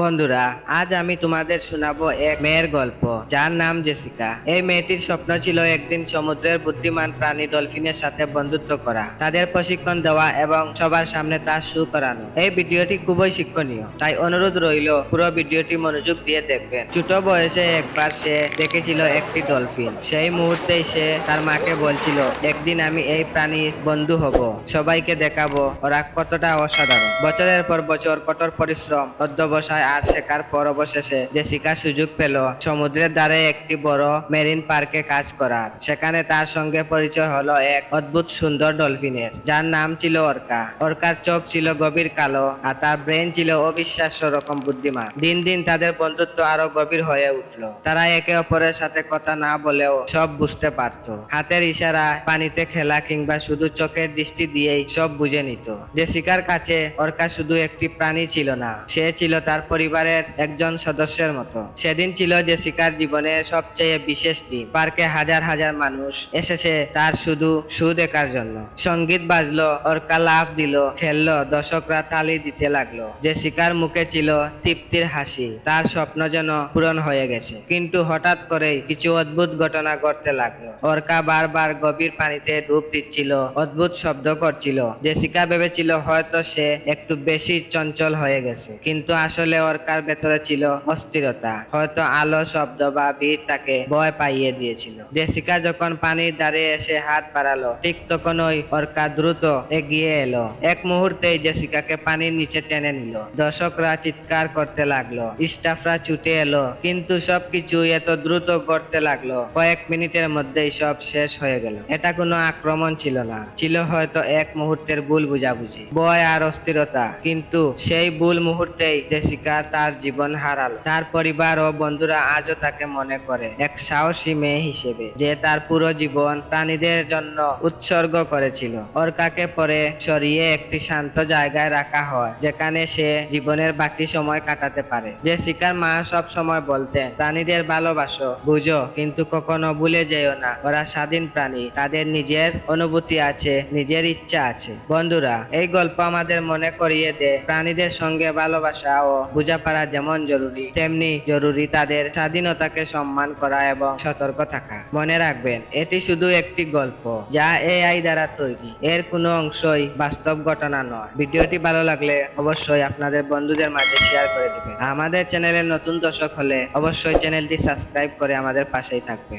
বন্ধুরা, আজ আমি তোমাদের শোনাবো এক মেয়ের গল্প। যার নাম জেসিকা। এই মেয়েটির স্বপ্ন ছিল একদিন সমুদ্রের বুদ্ধিমান প্রাণী ডলফিনের সাথে বন্ধুত্ব করা, তাদের প্রশিক্ষণ দেওয়া এবং সবার সামনে তার শু করানো। এই ভিডিওটি খুবই শিক্ষণীয়, তাই অনুরোধ রইল পুরো ভিডিওটি মনোযোগ দিয়ে দেখবেন। ছোট বয়সে একবার সে দেখেছিল একটি ডলফিন। সেই মুহূর্তেই সে তার মাকে বলছিল, একদিন আমি এই প্রাণীর বন্ধু হব, সবাইকে দেখাবো। ওরা কতটা অসাধারণ। বছরের পর বছর কঠোর পরিশ্রম, অধ্যবসায় আর শেখার পর অবশেষে জেসিকা সুযোগ পেল সমুদ্রের ধারে একটি বড় মেরিন পার্কে কাজ করার। সেখানে তার সঙ্গে পরিচয় হলো এক অদ্ভুত সুন্দর ডলফিনের, যার নাম ছিল অর্কা। অর্কার চোখ ছিল গভীর কালো আর তার ব্রেন ছিল অবিশ্বাস্য রকম বুদ্ধিমান। দিন দিন তাদের বন্ধুত্ব আরও গভীর হয়ে উঠল। তারা একে অপরের সাথে কথা না বলেও সব বুঝতে পারতো। হাতের ইশারা, পানিতে খেলা কিংবা শুধু চোখের দৃষ্টি দিয়েই সব বুঝে নিত। জেসিকার কাছে অর্কা শুধু একটি প্রাণী ছিল না, সে ছিল তার পরিবারের একজন সদস্যের মতো। সেদিন ছিল জেসিকার জীবনের সবচেয়ে বিশেষ দিন। পার্কে হাজার হাজার মানুষ এসেছে তার শুধু শু দেখার জন্য। সংগীত বাজলো, অর্কা লাফ দিল, খেললো, দর্শকরা তালি দিতে লাগল। জেসিকার মুখে ছিল তৃপ্তির হাসি, তার স্বপ্ন যেন পূরণ হয়ে গেছে। কিন্তু হঠাৎ করেই কিছু অদ্ভুত ঘটনা ঘটতে লাগল। অর্কা বারবার গভীর পানিতে ডুব দিচ্ছিল, অদ্ভুত শব্দ করছিল। জেসিকা ভেবেছিল হয়তো সে একটু বেশি চঞ্চল হয়ে গেছে। কিন্তু আসলে অর্কার ভেতরে ছিল, অস্থিরতা। হয়তো আলো, শব্দ বা ভিড় তাকে ভয় পাইয়ে দিয়েছিল। জেসিকা যখন পানির ধারে এসে হাত বাড়ালো, ঠিক তখনই অর্কা দ্রুত এগিয়ে এলো। এক মুহূর্তেই জেসিকাকে পানির নিচে টেনে নিল। দর্শকরা চিৎকার করতে লাগল, স্টাফরা ছুটে এলো, কিন্তু সবকিছু এত দ্রুত করতে লাগল, কয়েক মিনিটের মধ্যেই সব শেষ হয়ে গেল। এটা কোনো আক্রমণ ছিল না। ছিল হয়তো এক মুহূর্তের ভুল বুঝাবুঝি, ভয় আর অস্থিরতা, কিন্তু সেই ভুল মুহূর্তেই জেসিকা তার জীবন হারাল। তার পরিবার ও বন্ধুরা আজও তাকে মনে করে, এক সাহসী মেয়ে হিসেবে, যে তার পুরো জীবন প্রাণীদের জন্য উৎসর্গ করেছিল। অর্কাকে পরে সরিয়ে একটি শান্ত জায়গায় রাখা হয়, যেখানে সে জীবনের বাকি সময় কাটাতে পারে। জেসিকার মা সব সময় বলতেন, প্রাণীদের ভালোবাসো, বুঝো, কিন্তু কখনো ভুলে যেও না। ওরা স্বাধীন প্রাণী, তাদের নিজের অনুভূতি আছে, নিজের ইচ্ছা আছে। বন্ধুরা, এই গল্প আমাদের মনে করিয়ে দেয় প্রাণীদের সঙ্গে ভালোবাসা ও বোঝাপড়া যেমন জরুরি, তেমনি জরুরি তাদের স্বাধীনতাকে সম্মান করা এবং সতর্ক থাকা। মনে রাখবেন, এটি শুধু একটি গল্প, যা এআই দ্বারা তৈরি। এর কোনো অংশই বাস্তব ঘটনা নয়। ভিডিওটি ভালো লাগলে অবশ্যই আপনাদের বন্ধুদের মাঝে শেয়ার করে দেবেন। আমাদের চ্যানেলের নতুন দর্শক হলে অবশ্যই চ্যানেলটি সাবস্ক্রাইব করে আমাদের পাশেই থাকবে